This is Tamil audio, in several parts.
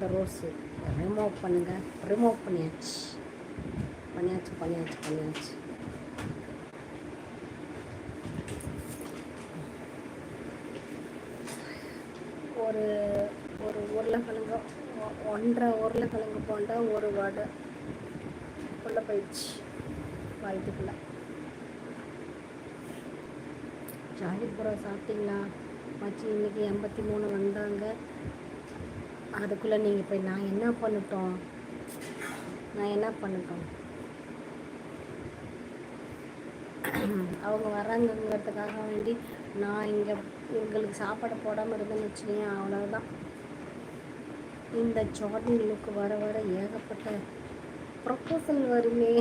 அந்த ரோஸு. ரிமூவ் பண்ணுங்கள் ரிமூவ் பண்ணியாச்சு. பண்ணியாச்சு பண்ணியாச்சு பண்ணியாச்சு. ஒரு ஒரு உருளைக்கிழங்கு ஒ- ஒன்றரை உருளைக்கிழங்கு போண்டா ஒரு வடை. உள்ள போயிடுச்சு. வயிற்றுக்குள்ள ஜாலிபுரம் சாப்பிட்டீங்களா? மச்சி இன்னைக்கு எண்பத்தி மூணு வந்தாங்க. அதுக்குள்ளே நீங்கள் போய் நான் என்ன பண்ணட்டும்? நான் என்ன பண்ணட்டும்? அவங்க வராங்கங்கிறதுக்காக வேண்டி நான் இங்கே எங்களுக்கு சாப்பாடு போடாமல் இருந்தேன்னு வச்சுக்கேன் அவ்வளோதான் இந்த ஜார்டன் லுக்கு வர வர ஏகப்பட்ட ப்ரப்போசல் வருமே.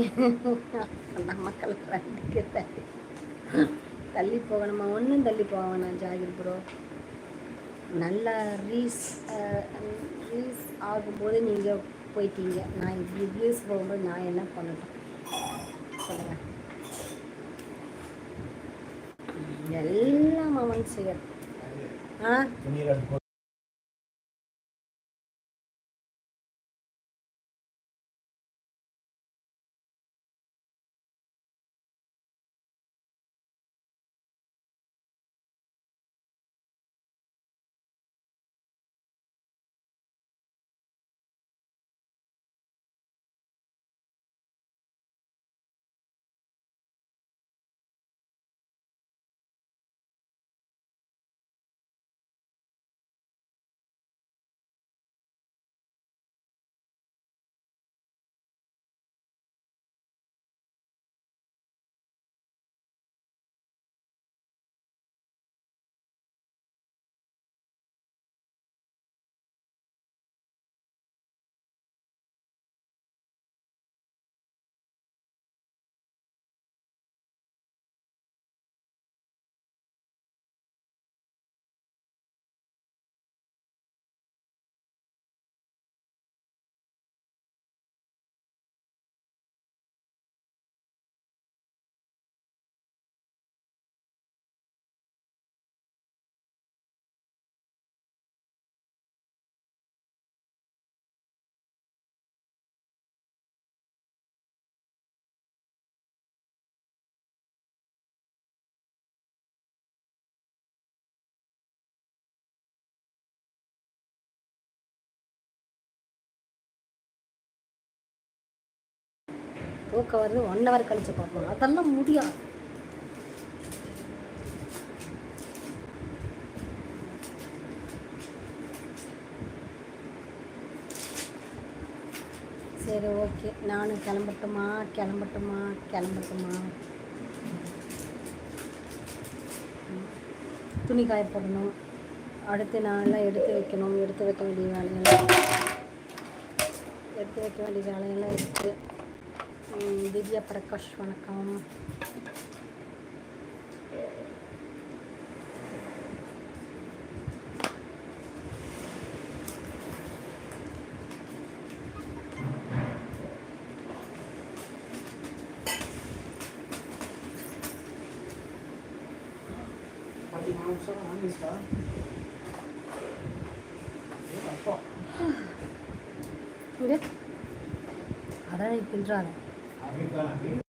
நமக்கள் ரெண்டுக்கு தள்ளி தள்ளி போகணுமா? ஒன்றும் தள்ளி போக வேணாம் ஜாகிர் ப்ரோ நல்ல ரீஸ் ரீஸ் ஆகும்போது நீங்கள் போயிட்டீங்க. நான் இப்படி ரீஸ் போகும்போது நான் என்ன பண்ணட்டும் சொல்லுங்கள் எல்லாம் அவன் செய்யணும். ஆ? தூக்கம் வருது ஒன் ஹவர் கழிச்சு பார்ப்போம். அதெல்லாம் முடியாது. சரி ஓகே நானும் கிளம்பட்டுமா கிளம்பட்டுமா கிளம்பட்டுமா? துணி காய போடணும். அடுத்து நாளெல்லாம் எடுத்து வைக்கணும் எடுத்து வைக்க வேண்டிய வேலையெல்லாம் எடுத்து வைக்க வேண்டிய வேலையெல்லாம் இருக்குது திவ்யா பிரகாஷ் வணக்கம். அதான் பின்றாங்க अभी कल अभी